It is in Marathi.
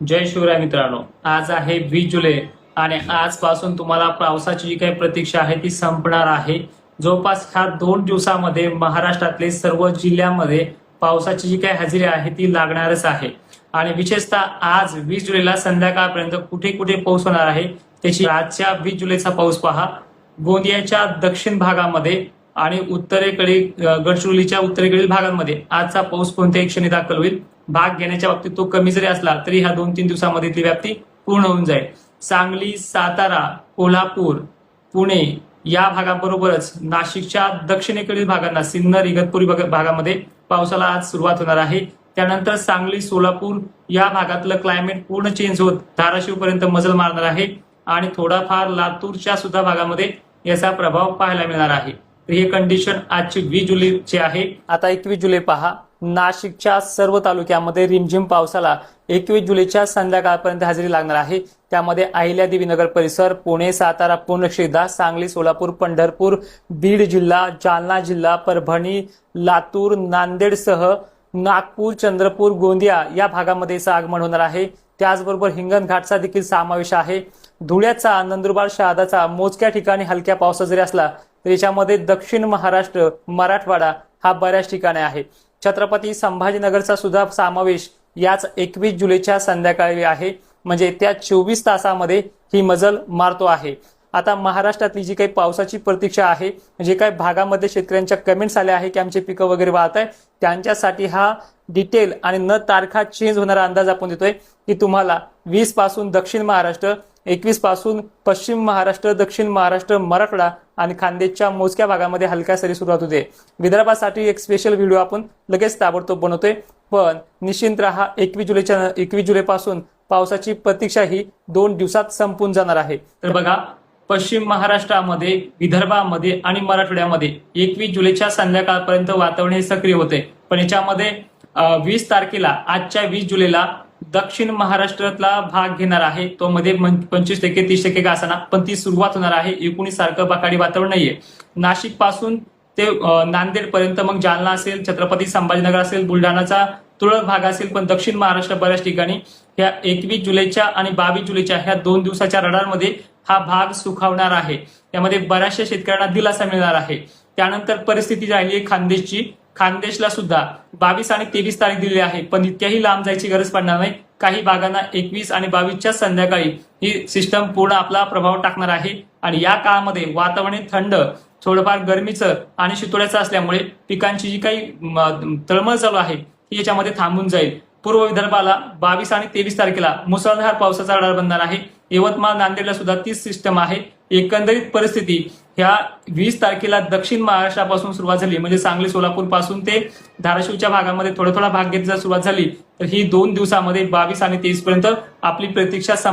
जय शिवराय मित्रांनो. आज आहे वीस जुलै आणि आजपासून तुम्हाला पावसाची जी काही प्रतीक्षा आहे ती संपणार आहे. जवळपास ह्या दोन दिवसामध्ये महाराष्ट्रातले सर्व जिल्ह्यामध्ये पावसाची जी काही हजेरी आहे ती लागणारच आहे. आणि विशेषतः आज वीस जुलैला संध्याकाळपर्यंत कुठे कुठे पाऊस होणार आहे त्याची आजच्या वीस जुलैचा पाऊस पहा. गोंदियाच्या दक्षिण भागामध्ये आणि उत्तरेकडील गडचिरोलीच्या उत्तरेकडील भागांमध्ये आजचा पाऊस कोणत्याही क्षणी दाखल होईल. भाग घेण्याच्या बाबतीत तो कमी जरी असला तरी ह्या दोन तीन दिवसामध्ये ती व्याप्ती पूर्ण होऊन जाईल. सांगली सातारा कोल्हापूर पुणे या भागाबरोबरच नाशिकच्या दक्षिणेकडील भागांना सिन्नर इगतपुरी भाग- भागामध्ये पावसाला आज सुरुवात होणार आहे. त्यानंतर सांगली सोलापूर या भागातलं क्लायमेट पूर्ण चेंज होत धाराशिव पर्यंत मजल मारणार आहे आणि थोडाफार लातूरच्या सुद्धा भागामध्ये याचा प्रभाव पाहायला मिळणार आहे. तर हे कंडिशन आजची वीस जुलैची आहे. आता एकवीस जुलै पहा. नाशिकच्या सर्व तालुक्यामध्ये रिमझिम पावसाला एकवीस जुलैच्या संध्याकाळपर्यंत हजेरी लागणार आहे. त्यामध्ये अहिल्यादेवी नगर परिसर पुणे सातारा पूर्णक्षेदा सांगली सोलापूर पंढरपूर बीड जिल्हा जालना जिल्हा परभणी लातूर नांदेडसह नागपूर चंद्रपूर गोंदिया या भागामध्ये याचं आगमन होणार आहे. त्याचबरोबर हिंगणघाटचा देखील समावेश आहे. धुळ्याचा नंदुरबार शहादाचा मोजक्या ठिकाणी हलक्या पावसा जरी असला तर याच्यामध्ये दक्षिण महाराष्ट्र मराठवाडा हा बऱ्याच ठिकाणी आहे. छत्रपती संभाजीनगरचा सुद्धा समावेश याच एकवीस जुलैच्या संध्याकाळी आहे. म्हणजे त्या चोवीस तासामध्ये ही मजल मारतो आहे. आता महाराष्ट्रातली जी काही पावसाची प्रतीक्षा आहे जे काही भागामध्ये शेतकऱ्यांच्या कमेंट्स आल्या आहे की आमचे पिकं वगैरे वाहत आहे त्यांच्यासाठी हा डिटेल आणि न तारखा चेंज होणारा अंदाज आपण देतोय की तुम्हाला वीसपासून दक्षिण महाराष्ट्र एकवीसपासून पश्चिम महाराष्ट्र दक्षिण महाराष्ट्र मराठवाडा आणि खांदेच्या मोजक्या भागामध्ये हलक्या सरी सुरुवात होते. विदर्भासाठी एक स्पेशल व्हिडिओ आपण लगेच ताबडतोब बनवतोय. पण निश्चिंत राहा एकवीस जुलैच्या एकवीस जुलैपासून पावसाची प्रतीक्षा ही दोन दिवसात संपून जाणार आहे. तर बघा पश्चिम महाराष्ट्रामध्ये विदर्भामध्ये आणि मराठवाड्यामध्ये एकवीस जुलैच्या संध्याकाळपर्यंत वातावरण हे सक्रिय होते. पण याच्यामध्ये वीस तारखेला आजच्या वीस जुलैला दक्षिण महाराष्ट्रातला भाग घेणार आहे. तो मध्ये पंचवीस टक्के तीस टक्के का असाना पण ती सुरुवात होणार आहे. एकोणीस सारखं बकाडी वातावरण नाहीये. नाशिकपासून ते नांदेड पर्यंत मग जालना असेल छत्रपती संभाजीनगर असेल बुलढाणाचा तुरळक भाग असेल पण दक्षिण महाराष्ट्र बऱ्याच ठिकाणी ह्या एकवीस जुलैच्या आणि बावीस जुलैच्या ह्या दोन दिवसाच्या रडारमध्ये हा भाग सुखावणार आहे. त्यामध्ये बऱ्याचशा शेतकऱ्यांना दिलासा मिळणार आहे. त्यानंतर परिस्थिती राहिली आहे खानदेशची. खानदेशला सुद्धा बावीस आणि तेवीस तारीख दिलेली आहे. पण इतक्याही लांब जायची गरज पडणार नाही. काही भागांना एकवीस आणि बावीसच्या संध्याकाळी ही सिस्टम पूर्ण आपला प्रभाव टाकणार आहे. आणि या काळामध्ये वातावरण थंड थोडंफार गरमीचं आणि शितोड्याचं असल्यामुळे पिकांची जी काही तळमळ चालू आहे ती याच्यामध्ये थांबून जाईल. पूर्व विदर्भाला बावीस आणि तेवीस तारखेला मुसळधार पावसाचा रडार बनणार आहे. यवतमाळ नांदेडला सुद्धा तीच सिस्टम आहे. एकंदरीत परिस्थिती ह्या वीस तारखेला दक्षिण महाराष्ट्रापासून सुरुवात झाली. म्हणजे सांगली सोलापूरपासून ते धाराशिवच्या भागामध्ये थोडा थोडा भाग घेत जर सुरुवात झाली तर ही दोन दिवसामध्ये बावीस आणि तेवीस पर्यंत आपली प्रतीक्षा संप